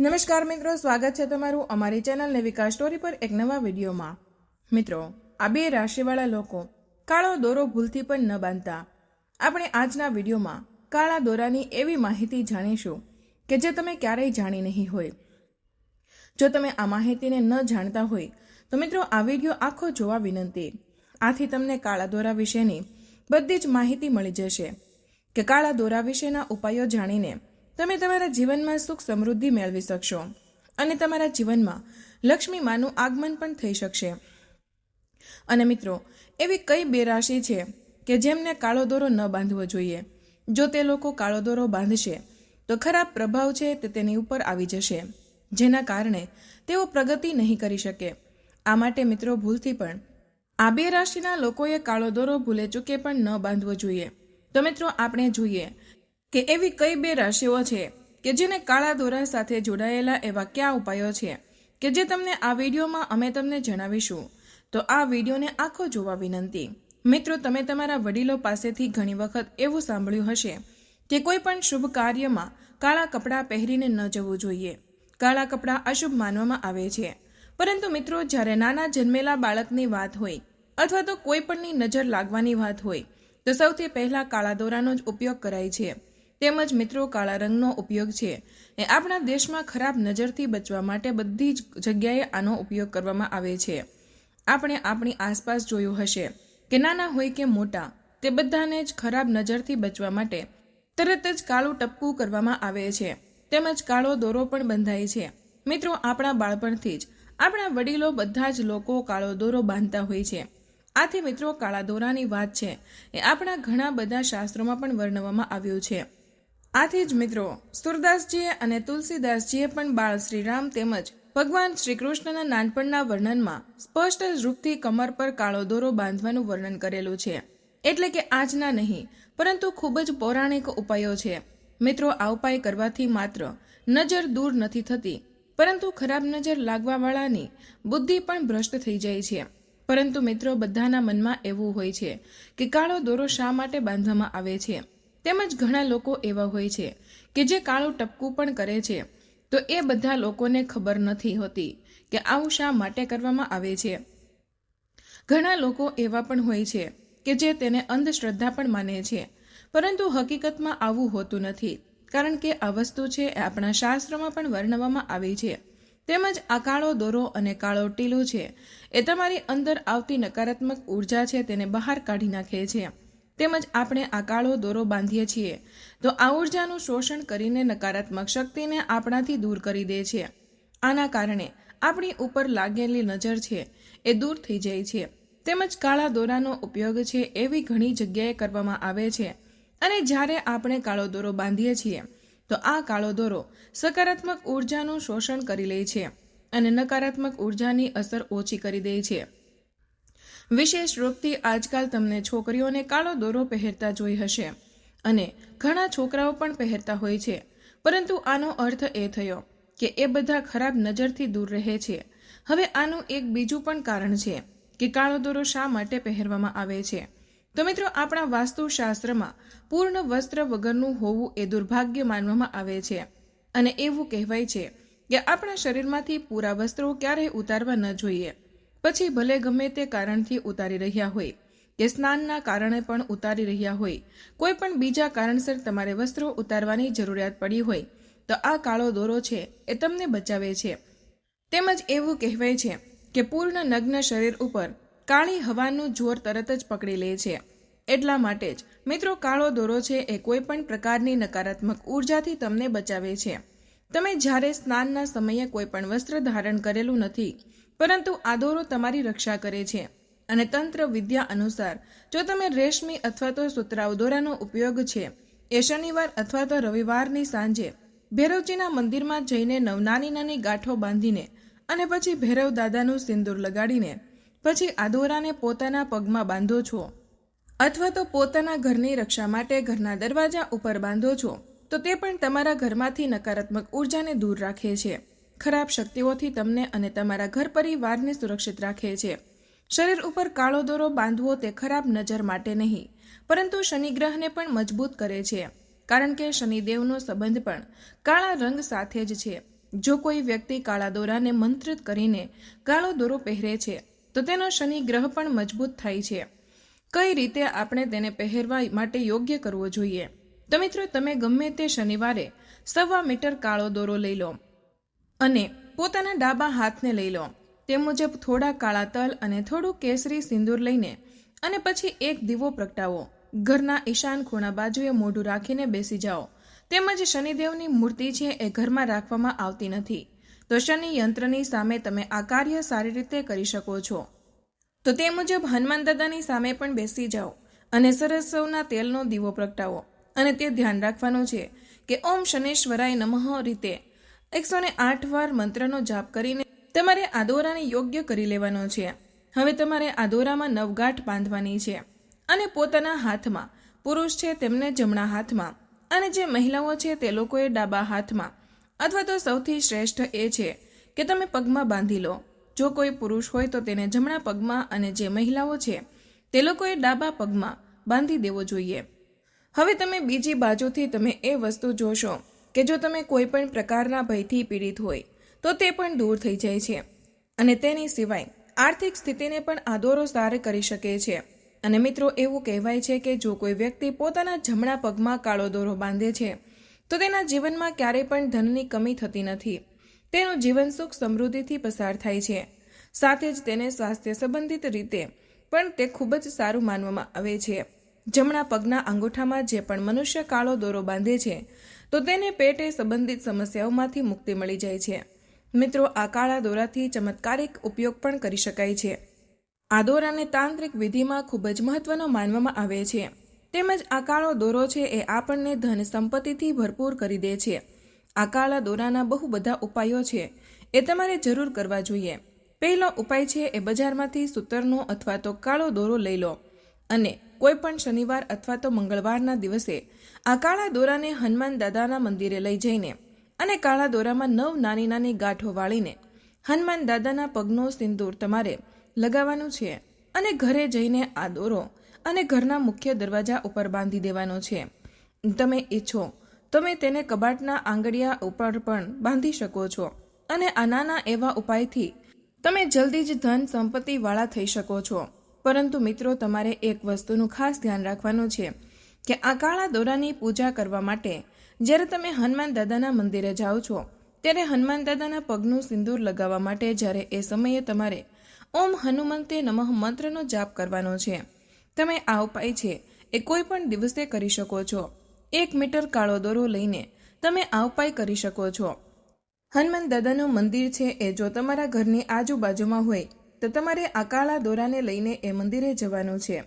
નમસ્કાર મિત્રો, સ્વાગત છે તમારું અમારી ચેનલને વિકાસ સ્ટોરી પર એક નવા વિડીયોમાં. મિત્રો, આ બે રાશિવાળા લોકો કાળો દોરો ભૂલથી પણ ન બાંધતા. આપણે આજના વિડીયોમાં કાળા દોરાની એવી માહિતી જાણીશું કે જે તમે ક્યારેય જાણી નહીં હોય. જો તમે આ માહિતીને ન જાણતા હોય, તો મિત્રો, આ વીડિયો આખો જોવા વિનંતી. આથી તમને કાળા દોરા વિશેની બધી જ માહિતી મળી જશે. કે કાળા દોરા વિશેના ઉપાયો જાણીને તમે તમારા જીવનમાં સુખ સમૃદ્ધિ મેળવી શકશો અને તમારા જીવનમાં લક્ષ્મી માનું આગમન પણ થઈ શકશે. અને મિત્રો, એવી કઈ બે રાશિ છે કે જેમને કાળો દોરો ન બાંધવો જોઈએ? જો તે લોકો કાળો દોરો બાંધશે, તો ખરાબ પ્રભાવ છે તે તેની ઉપર આવી જશે. જેના કારણે તેઓ પ્રગતિ નહીં કરી શકે. આ માટે મિત્રો, ભૂલથી પણ આ બે રાશિના લોકોએ કાળો દોરો ભૂલે ચૂકે પણ ન બાંધવો જોઈએ. તો મિત્રો, આપણે જોઈએ કે એવી કઈ બે રાશિઓ છે કે જેને કાળા દોરા સાથે જોડાયેલા એવા કયા ઉપાયો છે કે જે તમને આ વિડીયોમાં અમે તમને જણાવીશું? તો આ વિડીયોને આખો જોવા વિનંતી. મિત્રો, તમે તમારા વડીલો પાસેથી ઘણી વખત એવું સાંભળ્યું હશે કે કોઈ પણ શુભ કાર્યમાં કાળા કપડાં પહેરીને ન જવું જોઈએ. કાળા કપડાં અશુભ માનવામાં આવે છે. પરંતુ મિત્રો, જ્યારે નાના જન્મેલા બાળકની વાત હોય અથવા તો કોઈ પણની નજર લાગવાની વાત હોય, તો સૌથી પહેલા કાળા દોરાનો જ ઉપયોગ કરાય છે. તેમજ મિત્રો કાળા રંગનો ઉપયોગ છે. એ આપણા દેશમાં ખરાબ નજરથી બચવા માટે બધી જ જગ્યાએ આનો ઉપયોગ કરવામાં આવે છે. આપણે આપણી આસપાસ જોયું હશે કે નાના હોય કે મોટા, તે બધાને જ ખરાબ નજરથી બચવા માટે તરત જ કાળું ટપકું કરવામાં આવે છે. તેમજ કાળો દોરો પણ બંધાય છે. મિત્રો, આપણા બાળપણથી જ આપણા વડીલો બધા જ લોકો કાળો દોરો બાંધતા હોય છે. આથી મિત્રો, કાળા દોરાની વાત છે. એ આપણા ઘણા બધા શાસ્ત્રોમાં પણ વર્ણવવામાં આવ્યું છે. આથી જ મિત્રો, સુરદાસજીએ અને તુલસીદાસજીએ પણ બાળ શ્રીરામ તેમજ ભગવાન શ્રી કૃષ્ણના નાનપણના વર્ણનમાં સ્પષ્ટ રૂપથી કમર પર કાળો દોરો બાંધવાનું વર્ણન કરેલું છે. એટલે કે આજના નહીં, પરંતુ ખૂબ જ પૌરાણિક ઉપાયો છે. મિત્રો, આ ઉપાય કરવાથી માત્ર નજર દૂર નથી થતી, પરંતુ ખરાબ નજર લાગવાવાળાની બુદ્ધિ પણ ભ્રષ્ટ થઈ જાય છે. પરંતુ મિત્રો, બધાના મનમાં એવું હોય છે કે કાળો દોરો શા માટે બાંધવામાં આવે છે? તેમજ ઘણા લોકો એવા હોય છે કે જે કાળું ટપકું પણ કરે છે. તો એ બધા લોકોને ખબર નથી હોતી કે આવું શા માટે કરવામાં આવે છે. ઘણા લોકો એવા પણ હોય છે કે જે તેને અંધશ્રદ્ધા પણ માને છે. પરંતુ હકીકતમાં આવું હોતું નથી, કારણ કે આ વસ્તુ છે એ આપણા શાસ્ત્રમાં પણ વર્ણવવામાં આવી છે. તેમજ આ કાળો દોરો અને કાળો ટીલો છે એ તમારી અંદર આવતી નકારાત્મક ઊર્જા છે તેને બહાર કાઢી નાખે છે. તેમજ આપણે આ કાળો દોરો બાંધીએ છીએ. તો આ ઉર્જાનું શોષણ કરીને નકારાત્મક શક્તિને આપણાથી દૂર કરી દે છે. આના કારણે આપણી ઉપર લાગેલી નજર છે એ દૂર થઈ જાય છે. તેમજ કાળા દોરાનો ઉપયોગ છે એવી ઘણી જગ્યાએ કરવામાં આવે છે. અને જ્યારે આપણે કાળો દોરો બાંધીએ છીએ, તો આ કાળો દોરો સકારાત્મક ઉર્જાનું શોષણ કરી લે છે અને નકારાત્મક ઉર્જાની અસર ઓછી કરી દે છે. વિશેષ રૂપથી આજકાલ તમને છોકરીઓને કાળો દોરો પહેરતા જોઈ હશે અને ઘણા છોકરાઓ પણ પહેરતા હોય છે. પરંતુ આનો અર્થ એ થયો કે એ બધા ખરાબ નજરથી દૂર રહે છે. હવે આનું એક બીજું પણ કારણ છે કે કાળો દોરો શા માટે પહેરવામાં આવે છે? તો મિત્રો, આપણા વાસ્તુશાસ્ત્રમાં પૂર્ણ વસ્ત્ર વગરનું હોવું એ દુર્ભાગ્ય માનવામાં આવે છે. અને એવું કહેવાય છે કે આપણા શરીરમાંથી પૂરા વસ્ત્રો ક્યારેય ઉતારવા ન જોઈએ. પછી ભલે ગમે તે કારણથી ઉતારી રહ્યા હોય, કે સ્નાનના કારણે પણ ઉતારી રહ્યા હોય, કોઈ પણ બીજા કારણસર તમારે વસ્ત્રો ઉતારવાની જરૂરિયાત પડી હોય, તો આ કાળો દોરો છે એ તમને બચાવે છે. તેમજ એવું કહેવાય છે કે પૂર્ણ નગ્ન શરીર ઉપર કાળી હવાનું જોર તરત જ પકડી લે છે. એટલા માટે જ, મિત્રો, કાળો દોરો છે એ કોઈ પણ પ્રકારની નકારાત્મક ઉર્જાથી તમને બચાવે છે. તમે જ્યારે સ્નાનના સમયે કોઈ પણ વસ્ત્ર ધારણ કરેલું નથી પરંતુ આ દોરો તમારી રક્ષા કરે છે. અને તંત્ર વિદ્યા અનુસાર, જો તમે રેશમી અથવા તો સુતરાઉ દોરાનો ઉપયોગ છે, એ શનિવાર અથવા તો રવિવારની સાંજે ભૈરવજીના મંદિરમાં જઈને નવ નાની નાની ગાંઠો બાંધીને અને પછી ભૈરવ દાદાનું સિંદૂર લગાડીને પછી આ દોરાને પોતાના પગમાં બાંધો છો. અથવા તો પોતાના ઘરની રક્ષા માટે ઘરના દરવાજા ઉપર બાંધો છો, તો તે પણ તમારા ઘરમાંથી નકારાત્મક ઉર્જાને દૂર રાખે છે. ખરાબ શક્તિઓથી તમને અને તમારા ઘર પરિવારને સુરક્ષિત રાખે છે. શરીર ઉપર કાળો દોરો બાંધવો તે ખરાબ નજર માટે નહીં, પરંતુ શનિગ્રહને પણ મજબૂત કરે છે. કારણ કે શનિદેવનો સંબંધ પણ કાળા રંગ સાથે જ છે. જો કોઈ વ્યક્તિ કાળા દોરાને મંત્રિત કરીને કાળો દોરો પહેરે છે, તો તેનો શનિ ગ્રહ પણ મજબૂત થાય છે. કઈ રીતે આપણે તેને પહેરવા માટે યોગ્ય કરવો જોઈએ? તો મિત્રો, તમે ગમે તે શનિવારે સવા મીટર કાળો દોરો લઈ લો. અને પોતાના ડાબા હાથને લઈ લો. તે મુજબ થોડા કાળા તલ અને થોડું કેસરી સિંદૂર લઈને અને પછી એક દીવો પ્રગટાવો. ઘરના ઈશાન ખૂણા બાજુએ મોઢું રાખીને બેસી જાઓ. તેમજ શનિદેવની મૂર્તિ છે એ ઘરમાં રાખવામાં આવતી નથી. તો શનિ યંત્રની સામે તમે આ કાર્ય સારી રીતે કરી શકો છો. તો તે મુજબ હનુમાન દાદાની સામે પણ બેસી જાઓ અને સરસવના તેલનો દીવો પ્રગટાવો. અને તે ધ્યાન રાખવાનું છે કે ઓમ શનેશ્વરાય નમઃ રીતે એકસો ને આઠ વાર મંત્રનો જાપ કરીને તમારે આદોરાને યોગ્ય કરી લેવાનો છે. હવે તમારે આદોરામાં નવગાંઠ બાંધવાની છે અને પોતાના હાથમાં, પુરુષ છે તેમને જમણા હાથમાં અને જે મહિલાઓ છે તે લોકોએ ડાબા હાથમાં. અથવા તો સૌથી શ્રેષ્ઠ એ છે કે તમે પગમાં બાંધી લો. જો કોઈ પુરુષ હોય તો તેને જમણા પગમાં અને જે મહિલાઓ છે તે લોકોએ ડાબા પગમાં બાંધી દેવો જોઈએ. હવે તમે બીજી બાજુથી તમે એ વસ્તુ જોશો. કે જો તમે કોઈ પણ પ્રકારના ભયથી પીડિત હોય, તો તે પણ દૂર થઈ જાય છે. અને તેની સિવાય, આર્થિક સ્થિતિને પણ આદોરો સાર કરી શકે છે. અને મિત્રો, એવું કહેવાય છે કે જો કોઈ વ્યક્તિ પોતાના જમણા પગમાં કાળો દોરો બાંધે છે, તો તેના જીવનમાં ક્યારેય પણ ધનની કમી થતી નથી. તેનું જીવન સુખ સમૃદ્ધિથી પસાર થાય છે. સાથે જ તેને સ્વાસ્થ્ય સંબંધિત રીતે પણ તે ખૂબ જ સારું માનવામાં આવે છે. જમણા પગના અંગૂઠામાં જે પણ મનુષ્ય કાળો દોરો બાંધે છે તો તેને પેટે સંબંધિત સમસ્યાઓમાંથી મુક્તિ મળી જાય છે. મિત્રો, આ કાળા દોરાથી ચમત્કારિક ઉપયોગ પણ કરી શકાય છે. આ દોરાને તાંત્રિક વિધિમાં ખૂબ જ મહત્વનો માનવામાં આવે છે. તેમજ આ કાળો દોરો છે એ આપણને ધન સંપત્તિથી ભરપૂર કરી દે છે. આ કાળા દોરાના બહુ બધા ઉપાયો છે એ તમારે જરૂર કરવા જોઈએ. પહેલો ઉપાય છે એ બજારમાંથી સૂતરનો અથવા તો કાળો દોરો લઈ લો અને કોઈ પણ શનિવાર અથવા તો મંગળવારના દિવસે આ કાળા દોરાને હનુમાન દાદાના મંદિરે લઈ જઈને અને કાળા દોરામાં નવ નાની નાની ગાંઠો વાળીને હનુમાન દાદાના પગનો સિંદૂર તમારે લગાવવાનું છે અને ઘરે જઈને આ દોરો અને ઘરના મુખ્ય દરવાજા ઉપર બાંધી દેવાનો છે. તમે ઈચ્છો, તમે તેને કબાટના આંગળિયા ઉપર પણ બાંધી શકો છો અને આ નાના એવા ઉપાયથી તમે જલ્દી જ ધન સંપત્તિવાળા થઈ શકો છો. પરંતુ મિત્રો, તમારે એક વસ્તુનું ખાસ ધ્યાન રાખવાનું છે કે આ કાળા દોરાની પૂજા કરવા માટે જ્યારે તમે હનુમાન દાદાના મંદિરે જાઓ છો, ત્યારે હનુમાન દાદાના પગનું સિંદૂર લગાવવા માટે જ્યારે એ સમયે તમારે ઓમ હનુમંતે નમઃ મંત્રનો જાપ કરવાનો છે. તમે આ ઉપાય છે એ કોઈ પણ દિવસે કરી શકો છો. એક મીટર કાળો દોરો લઈને તમે આ ઉપાય કરી શકો છો. હનુમાન દાદાનું મંદિર છે એ જો તમારા ઘરની આજુબાજુમાં હોય તો તમારે આ કાળા દોરાને લઈને એ મંદિરે જવાનું છે.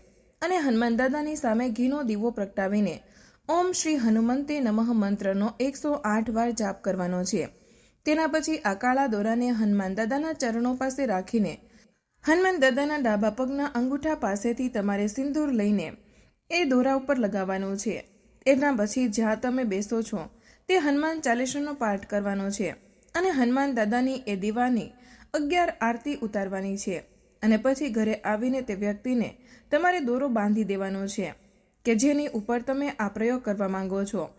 અને હનુમાન દાદાની સામે ઘીનો દીવો પ્રગટાવીને ઓમ શ્રી હનુમંતે નમઃ મંત્રનો એકસો આઠ વાર જાપ કરવાનો છે. તેના પછી આ કાળા દોરાને હનુમાન દાદાના ચરણો પાસે રાખીને હનુમાન દાદાના ડાબા પગના અંગૂઠા પાસેથી તમારે સિંદૂર લઈને એ દોરા ઉપર લગાવવાનું છે. એના પછી જ્યાં તમે બેસો છો, તે હનુમાન ચાલીસાનો પાઠ કરવાનો છે. અને હનુમાન દાદાની એ દીવાની અગિયાર આરતી ઉતારવાની છે અને પછી ઘરે આવીને તે વ્યક્તિને તમારે દોરો બાંધી દેવાનો છે કે જેની ઉપર તમે આ પ્રયોગ કરવા માંગો છો.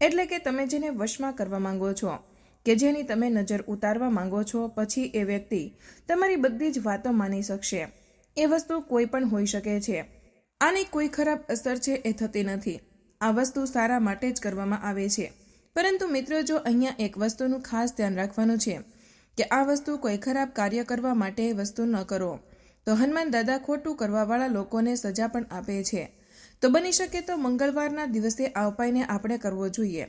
એટલે કે તમે જેને વશમાં કરવા માંગો છો, કે જેની તમે નજર ઉતારવા માંગો છો, પછી એ વ્યક્તિ તમારી બધી જ વાતો માની શકશે. એ વસ્તુ કોઈ પણ હોઈ શકે છે. આની કોઈ ખરાબ અસર છે એ થતી નથી. આ વસ્તુ સારા માટે જ કરવામાં આવે છે. પરંતુ મિત્રો, જો અહીંયા એક વસ્તુનું ખાસ ધ્યાન રાખવાનું છે કે આ વસ્તુ કોઈ ખરાબ કાર્ય કરવા માટે વસ્તુ ન કરો. તો હનુમાન દાદા ખોટું કરવાવાળા લોકોને સજા પણ આપે છે. તો બની શકે તો મંગળવારના દિવસે આ ઉપાયને આપણે કરવો જોઈએ.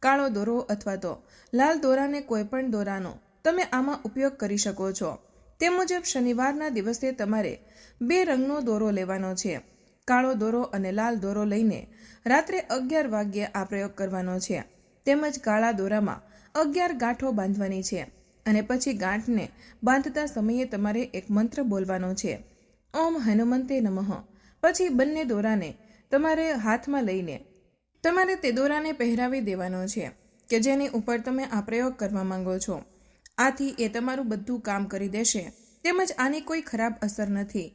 કાળો દોરો અથવા તો લાલ દોરાને કોઈ પણ દોરાનો તમે આમાં ઉપયોગ કરી શકો છો. તે મુજબ શનિવારના દિવસે તમારે બે રંગનો દોરો લેવાનો છે. કાળો દોરો અને લાલ દોરો લઈને રાત્રે અગિયાર વાગ્યે આ પ્રયોગ કરવાનો છે. તેમજ કાળા દોરામાં અગિયાર ગાંઠો બાંધવાની છે. અને પછી ગાંઠને બાંધતા સમયે તમારે એક મંત્ર બોલવાનો છે. ઓમ હનુમંતે નમઃ. પછી બંને દોરાને તમારે હાથમાં લઈને તમારે તે દોરાને પહેરાવી દેવાનો છે કે જેની ઉપર તમે આ પ્રયોગ કરવા માંગો છો. આથી એ તમારું બધું કામ કરી દેશે. તેમજ આની કોઈ ખરાબ અસર નથી.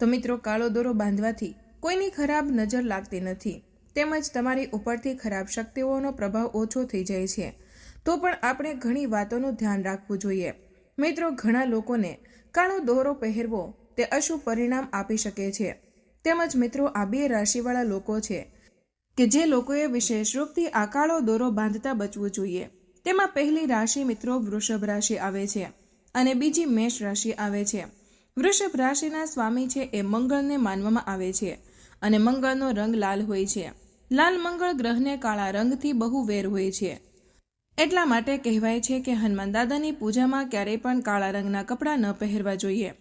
તો મિત્રો, કાળો દોરો બાંધવાથી કોઈની ખરાબ નજર લાગતી નથી. તેમજ તમારી ઉપરથી ખરાબ શક્તિઓનો પ્રભાવ ઓછો થઈ જાય છે. તો પણ આપણે ઘણી વાતોનું ધ્યાન રાખવું જોઈએ. મિત્રો, ઘણા લોકોને કાળો દોરો પહેરવો તે અશુભ પરિણામ આપી શકે છે. તેમજ મિત્રો, આ બે રાશિવાળા લોકો છે કે જે લોકોએ વિશેષ રૂપથી આ કાળો દોરો બાંધતા બચવું જોઈએ. તેમાં પહેલી રાશિ મિત્રો વૃષભ રાશિ આવે છે અને બીજી મેષ રાશિ આવે છે. વૃષભ રાશિના સ્વામી છે એ મંગળને માનવામાં આવે છે અને મંગળનો રંગ લાલ હોય છે. લાલ મંગળ ગ્રહને કાળા રંગથી બહુ વેર હોય છે. એટલા માટે કહેવાય છે કે હનુમાન દાદાની પૂજામાં ક્યારેય પણ કાળા રંગના કપડાં ન પહેરવા જોઈએ.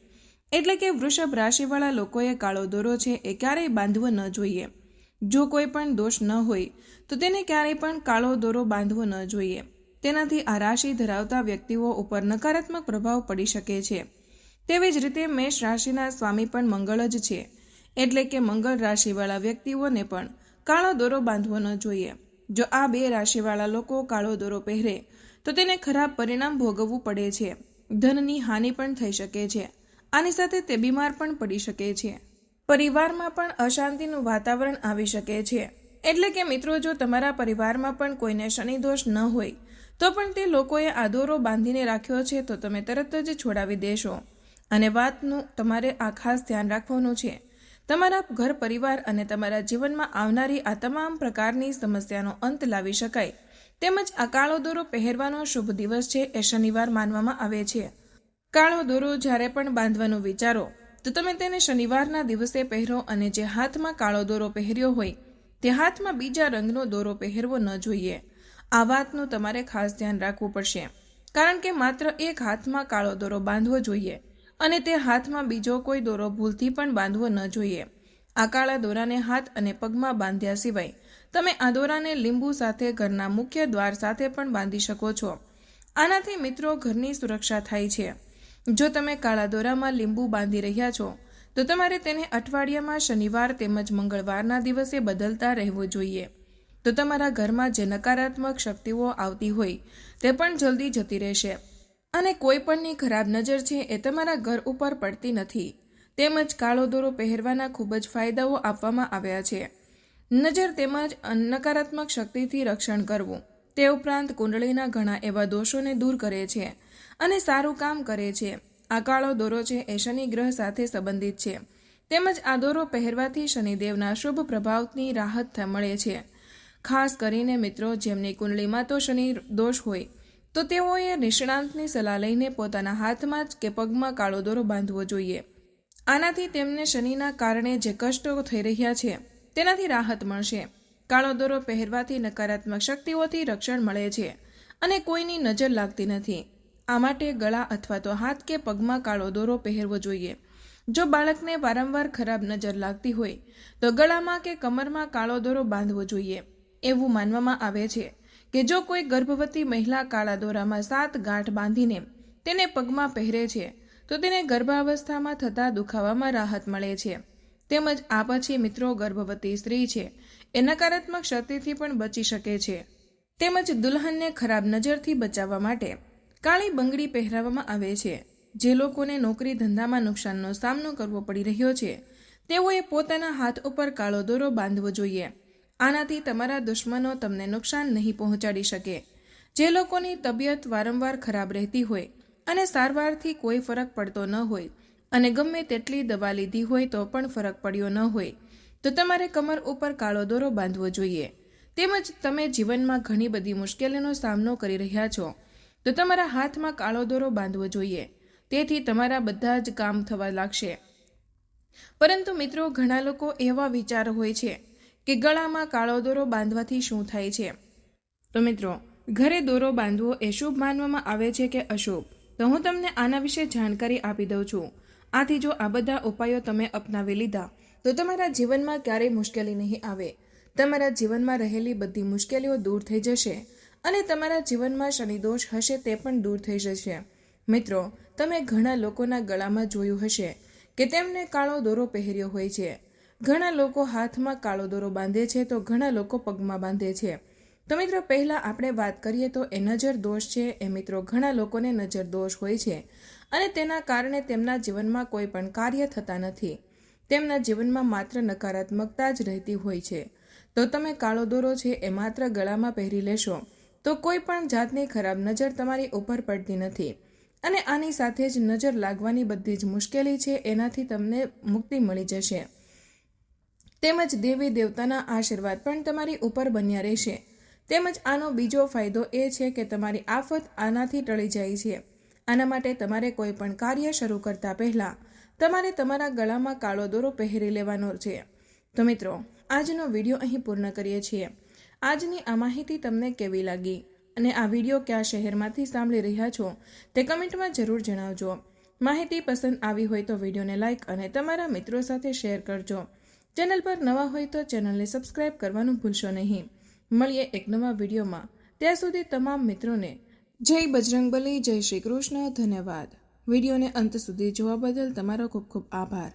એટલે કે વૃષભ રાશિવાળા લોકોએ કાળો દોરો છે એ ક્યારેય બાંધવો ન જોઈએ. જો કોઈ પણ દોષ ન હોય, તો તેને ક્યારેય પણ કાળો દોરો બાંધવો ન જોઈએ. તેનાથી આ રાશિ ધરાવતા વ્યક્તિઓ ઉપર નકારાત્મક પ્રભાવ પડી શકે છે. તેવી જ રીતે મેષ રાશિના સ્વામી પણ મંગળ જ છે. એટલે કે મંગળ રાશિવાળા વ્યક્તિઓને પણ કાળો દોરો બાંધવો ન જોઈએ. જો આ બે રાશિવાળા લોકો કાળો દોરો પહેરે, તો તેને ખરાબ પરિણામ ભોગવવું પડે છે. ધનની હાનિ પણ થઈ શકે છે. આની સાથે તે બીમાર પણ પડી શકે છે. પરિવારમાં પણ અશાંતિનું વાતાવરણ આવી શકે છે. એટલે કે મિત્રો, જો તમારા પરિવારમાં પણ કોઈને શનિદોષ ન હોય, તો પણ તે લોકોએ આ દોરો બાંધીને રાખ્યો છે તો તમે તરત જ છોડાવી દેશો. અને વાતનું તમારે આ ખાસ ધ્યાન રાખવાનું છે. તમારા ઘર પરિવાર અને તમારા જીવનમાં આવનારી આ તમામ પ્રકારની સમસ્યાનો અંત લાવી શકાય. તેમજ આ કાળો દોરો પહેરવાનો શુભ દિવસ છે એ શનિવાર માનવામાં આવે છે. કાળો દોરો જ્યારે પણ બાંધવાનું વિચારો, તો તમે તેને શનિવારના દિવસે પહેરો અને જે હાથમાં કાળો દોરો પહેર્યો હોય, તે હાથમાં બીજા રંગનો દોરો પહેરવો ન જોઈએ. આ વાતનું તમારે ખાસ ધ્યાન રાખવું પડશે. કારણ કે માત્ર એક હાથમાં કાળો દોરો બાંધવો જોઈએ. અને તે હાથમાં બીજો કોઈ દોરો ભૂલથી પણ બાંધવો ન જોઈએ. આ કાળા દોરાને હાથ અને પગમાં બાંધ્યા સિવાય, તમે આ દોરાને લીંબુ સાથે ઘરના મુખ્ય દ્વાર સાથે પણ બાંધી શકો છો. આનાથી મિત્રો ઘરની સુરક્ષા થાય છે. જો તમે કાળા દોરામાં લીંબુ બાંધી રહ્યા છો, તો તમારે તેને અઠવાડિયામાં શનિવાર તેમજ મંગળવારના દિવસે બદલતા રહેવું જોઈએ. તો તમારા ઘરમાં જે નકારાત્મક શક્તિઓ આવતી હોય, તે પણ જલ્દી જતી રહેશે. અને કોઈ પણની ખરાબ નજર છે એ તમારા ઘર ઉપર પડતી નથી. તેમજ કાળો દોરો પહેરવાના ખૂબ જ ફાયદાઓ આપવામાં આવ્યા છે. નજર તેમજ નકારાત્મક શક્તિથી રક્ષણ કરવું. તે ઉપરાંત કુંડળીના ઘણા એવા દોષોને દૂર કરે છે અને સારું કામ કરે છે. આ કાળો દોરો છે એ શનિ ગ્રહ સાથે સંબંધિત છે. તેમજ આ દોરો પહેરવાથી શનિદેવના શુભ પ્રભાવની રાહત મળે છે. ખાસ કરીને મિત્રો, જેમની કુંડળીમાં તો શનિ દોષ હોય તો તેઓએ નિષ્ણાંતની સલાહ લઈને પોતાના હાથમાં જ કે પગમાં કાળો દોરો બાંધવો જોઈએ. આનાથી તેમને શનિના કારણે જે કષ્ટો થઈ રહ્યા છે, તેનાથી રાહત મળશે. કાળો દોરો પહેરવાથી નકારાત્મક શક્તિઓથી રક્ષણ મળે છે અને કોઈની નજર લાગતી નથી. આ માટે ગળા અથવા તો હાથ કે પગમાં કાળો દોરો પહેરવો જોઈએ. જો બાળકને વારંવાર ખરાબ નજર લાગતી હોય, તો ગળામાં કે કમરમાં કાળો દોરો બાંધવો જોઈએ, એવું માનવામાં આવે છે. કે જો કોઈ ગર્ભવતી મહિલા કાળા દોરામાં સાત ગાંઠ બાંધીને તેને પગમાં પહેરે છે, તો તેને ગર્ભાવસ્થામાં થતા દુખાવામાં રાહત મળે છે. તેમજ આ પછી મિત્રો ગર્ભવતી સ્ત્રી છે, એ નકારાત્મક ક્ષતિથી પણ બચી શકે છે. તેમજ દુલ્હનને ખરાબ નજરથી બચાવવા માટે કાળી બંગડી પહેરાવવામાં આવે છે. જે લોકોને નોકરી ધંધામાં નુકસાનનો સામનો કરવો પડી રહ્યો છે, તેઓએ પોતાના હાથ ઉપર કાળો દોરો બાંધવો જોઈએ. આનાથી તમારા દુશ્મનો તમને નુકસાન નહીં પહોંચાડી શકે. જે લોકોની તબિયત વારંવાર ખરાબ રહેતી હોય અને સારવારથી કોઈ ફરક પડતો ન હોય અને ગમે તેટલી દવા લીધી હોય તો પણ ફરક પડ્યો ન હોય, તો તમારે કમર ઉપર કાળો દોરો બાંધવો જોઈએ. તેમજ તમે જીવનમાં ઘણી બધી મુશ્કેલીનો સામનો કરી રહ્યા છો, તો તમારા હાથમાં કાળો દોરો બાંધવો જોઈએ. તેથી તમારા બધા જ કામ થવા લાગશે. પરંતુ મિત્રો, ઘણા લોકો એવા વિચાર હોય છે કે ગળામાં કાળો દોરો બાંધવાથી શું થાય છે? તો મિત્રો, ઘરે દોરો બાંધવો એ શુભ માનવામાં આવે છે કે અશુભ? તો હું તમને આના વિશે જાણકારી આપી દઉં છું. આથી જો આ બધા ઉપાયો તમે અપનાવી લીધા, તો તમારા જીવનમાં ક્યારેય મુશ્કેલી નહીં આવે. તમારા જીવનમાં રહેલી બધી મુશ્કેલીઓ દૂર થઈ જશે અને તમારા જીવનમાં શનિદોષ હશે તે પણ દૂર થઈ જશે. મિત્રો, તમે ઘણા લોકોના ગળામાં જોયું હશે કે તેમને કાળો દોરો પહેર્યો હોય છે. ઘણા લોકો હાથમાં કાળો દોરો બાંધે છે તો ઘણા લોકો પગમાં બાંધે છે. તો મિત્રો, પહેલાં આપણે વાત કરીએ તો એ નજર દોષ છે. એ મિત્રો, ઘણા લોકોને નજર દોષ હોય છે અને તેના કારણે તેમના જીવનમાં કોઈ પણ કાર્ય થતા નથી. તેમના જીવનમાં માત્ર નકારાત્મકતા જ રહેતી હોય છે. તો તમે કાળો દોરો છે એ માત્ર ગળામાં પહેરી લેશો તો કોઈ પણ જાતની ખરાબ નજર તમારી ઉપર પડતી નથી. અને આની સાથે જ નજર લાગવાની બધી જ મુશ્કેલી છે. એનાથી તમને મુક્તિ મળી જશે. તેમજ દેવી દેવતાના આશીર્વાદ પણ તમારી ઉપર બન્યા રહેશે. તેમજ આનો બીજો ફાયદો એ છે કે તમારી આફત આનાથી ટળી જાય છે. આના માટે તમારે કોઈ પણ કાર્ય શરૂ કરતા પહેલાં તમારે તમારા ગળામાં કાળો દોરો પહેરી લેવાનો છે. તો મિત્રો, આજનો વીડિયો અહીં પૂર્ણ કરીએ છીએ. આજની આ માહિતી તમને કેવી લાગી? અને આ વીડિયો કયા શહેરમાંથી સાંભળી રહ્યા છો? તે કમેન્ટમાં જરૂર જણાવજો. માહિતી પસંદ આવી હોય તો વિડીયોને લાઇક અને તમારા મિત્રો સાથે શેર કરજો. ચેનલ પર નવા હોય તો ચેનલને સબસ્ક્રાઇબ કરવાનું ભૂલશો નહીં. મળીએ એક નવા વિડીયોમાં. ત્યાં સુધી તમામ મિત્રોને જય બજરંગબલી જય શ્રી કૃષ્ણ, ધન્યવાદ. વિડીયોને અંત સુધી જોવા બદલ તમારો ખૂબ ખૂબ આભાર.